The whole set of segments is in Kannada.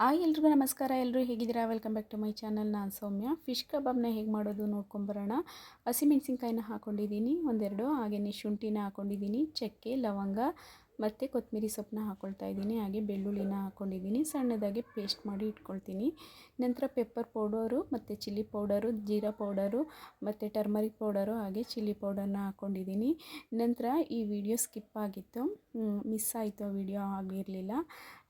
ಹಾಯ್ ಎಲ್ರಿಗೂ ನಮಸ್ಕಾರ. ಎಲ್ಲರೂ ಹೇಗಿದ್ದೀರಾ? Welcome back to my channel ನಾನು ಸೌಮ್ಯ. ಫಿಶ್ ಕಬಾಬ್ನ ಹೇಗೆ ಮಾಡೋದು ನೋಡ್ಕೊಂಬರೋಣ ಹಸಿಮೆಣ್ಸಿನ್ಕಾಯಿನ ಹಾಕ್ಕೊಂಡಿದ್ದೀನಿ ಒಂದೆರಡು. ಹಾಗೆಯೇ ಶುಂಠಿನ ಹಾಕ್ಕೊಂಡಿದ್ದೀನಿ ಚಕ್ಕೆ, ಲವಂಗ ಮತ್ತು ಕೊತ್ತಂಬರಿ ಸೊಪ್ಪನ್ನ ಹಾಕ್ಕೊಳ್ತಾ ಇದ್ದೀನಿ, ಹಾಗೆ ಬೆಳ್ಳುಳ್ಳಿನ ಹಾಕ್ಕೊಂಡಿದ್ದೀನಿ ಸಣ್ಣದಾಗಿ ಪೇಸ್ಟ್ ಮಾಡಿ ಇಟ್ಕೊಳ್ತೀನಿ. ನಂತರ ಪೆಪ್ಪರ್ ಪೌಡರು ಮತ್ತು ಚಿಲ್ಲಿ ಪೌಡರು ಜೀರಾ ಪೌಡರು ಮತ್ತು ಟರ್ಮರಿಕ್ ಪೌಡರು ಹಾಗೆ ಚಿಲ್ಲಿ ಪೌಡರ್ನ ಹಾಕ್ಕೊಂಡಿದ್ದೀನಿ ನಂತರ ಈ ವಿಡಿಯೋ ಸ್ಕಿಪ್ ಆಗಿತ್ತು. ಮಿಸ್ ಆಯಿತು ವಿಡಿಯೋ ಆಗಿರಲಿಲ್ಲ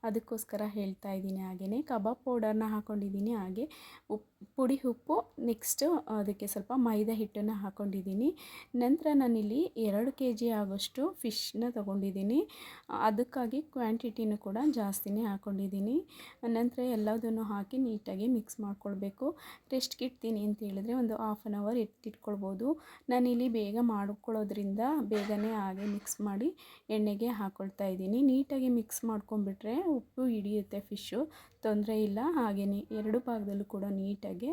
ಅದಕ್ಕೋಸ್ಕರ ಹೇಳ್ತಾ ಇದ್ದೀನಿ ಹಾಗೆಯೇ ಕಬಾಬ್ ಪೌಡರ್ನ ಹಾಕ್ಕೊಂಡಿದ್ದೀನಿ ಹಾಗೆ ಉಪ್ಪು ಪುಡಿ ಉಪ್ಪು ನೆಕ್ಸ್ಟು ಅದಕ್ಕೆ ಸ್ವಲ್ಪ ಮೈದಾ ಹಿಟ್ಟನ್ನು ಹಾಕ್ಕೊಂಡಿದ್ದೀನಿ ನಂತರ ನಾನಿಲ್ಲಿ ಎರಡು ಕೆ ಜಿ ಆಗೋಷ್ಟು ಫಿಶ್ನ ತೊಗೊಂಡಿದ್ದೀನಿ. ಅದಕ್ಕಾಗಿ ಕ್ವಾಂಟಿಟಿನೂ ಕೂಡ ಜಾಸ್ತಿನೇ ಹಾಕ್ಕೊಂಡಿದ್ದೀನಿ ನಂತರ ಎಲ್ಲದನ್ನು ಹಾಕಿ ನೀಟಾಗಿ ಮಿಕ್ಸ್ ಮಾಡ್ಕೊಳ್ಬೇಕು. ರೆಸ್ಟ್ಗೆ ಇಡ್ತೀನಿ ಅಂತ ಹೇಳಿದ್ರೆ ಒಂದು ಹಾಫ್ ಆನ್ ಅವರ್ ಎತ್ತಿಟ್ಕೊಳ್ಬೋದು ನಾನಿಲ್ಲಿ ಬೇಗ ಮಾಡ್ಕೊಳ್ಳೋದ್ರಿಂದ ಬೇಗನೆ ಹಾಗೆ ಮಿಕ್ಸ್ ಮಾಡಿ ಎಣ್ಣೆಗೆ ಹಾಕ್ಕೊಳ್ತಾ ಇದ್ದೀನಿ. ನೀಟಾಗಿ ಮಿಕ್ಸ್ ಮಾಡ್ಕೊಂಡ್ಬಿಟ್ರೆ ಉಪ್ಪು ಹಿಡಿಯುತ್ತೆ ಫಿಶ್ಶು ತೊಂದರೆ ಇಲ್ಲ. ಹಾಗೆಯೇ ಎರಡು ಭಾಗದಲ್ಲೂ ಕೂಡ ನೀಟಾಗಿ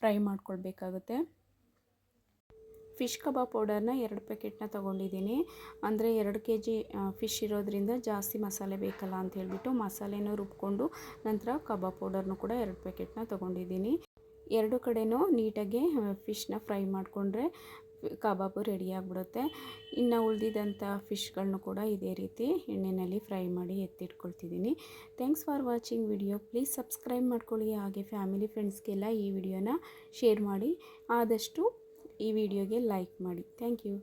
ಫ್ರೈ ಮಾಡ್ಕೊಳ್ಬೇಕಾಗುತ್ತೆ. ಫಿಶ್ ಕಬಾಬ್ ಪೌಡರ್ನ ಎರಡು ಪ್ಯಾಕೆಟ್ನ ತೊಗೊಂಡಿದ್ದೀನಿ. ಅಂದರೆ ಎರಡು ಕೆ ಜಿ ಫಿಶ್ ಇರೋದ್ರಿಂದ ಜಾಸ್ತಿ ಮಸಾಲೆ ಬೇಕಲ್ಲ ಅಂತ ಹೇಳಿಬಿಟ್ಟು ಮಸಾಲೆನೂ ರುಬ್ಕೊಂಡು ನಂತರ ಕಬಾಬ್ ಪೌಡರ್ನು ಕೂಡ ಎರಡು ಪ್ಯಾಕೆಟ್ನ ತೊಗೊಂಡಿದ್ದೀನಿ. ಎರಡು ಕಡೆನೂ ನೀಟಾಗಿ ಫಿಶ್ನ ಫ್ರೈ ಮಾಡಿಕೊಂಡ್ರೆ ಕಬಾಬು ರೆಡಿ ಆಗಿಬಿಡುತ್ತೆ. ಇನ್ನು ಉಳಿದಿದ್ದಂಥ ಫಿಶ್ಗಳನ್ನು ಕೂಡ ಇದೇ ರೀತಿ ಎಣ್ಣೆಯಲ್ಲಿ ಫ್ರೈ ಮಾಡಿ ಎತ್ತಿಟ್ಕೊಳ್ತಿದ್ದೀನಿ. Thanks for watching video. Please subscribe ಮಾಡ್ಕೊಳ್ಳಿ. ಹಾಗೆ ಫ್ಯಾಮಿಲಿ ಫ್ರೆಂಡ್ಸ್ಗೆಲ್ಲ ಈ ವಿಡಿಯೋನ ಶೇರ್ ಮಾಡಿ. ಆದಷ್ಟು ಈ ವಿಡಿಯೋಗೆ ಲೈಕ್ ಮಾಡಿ ಥ್ಯಾಂಕ್ ಯು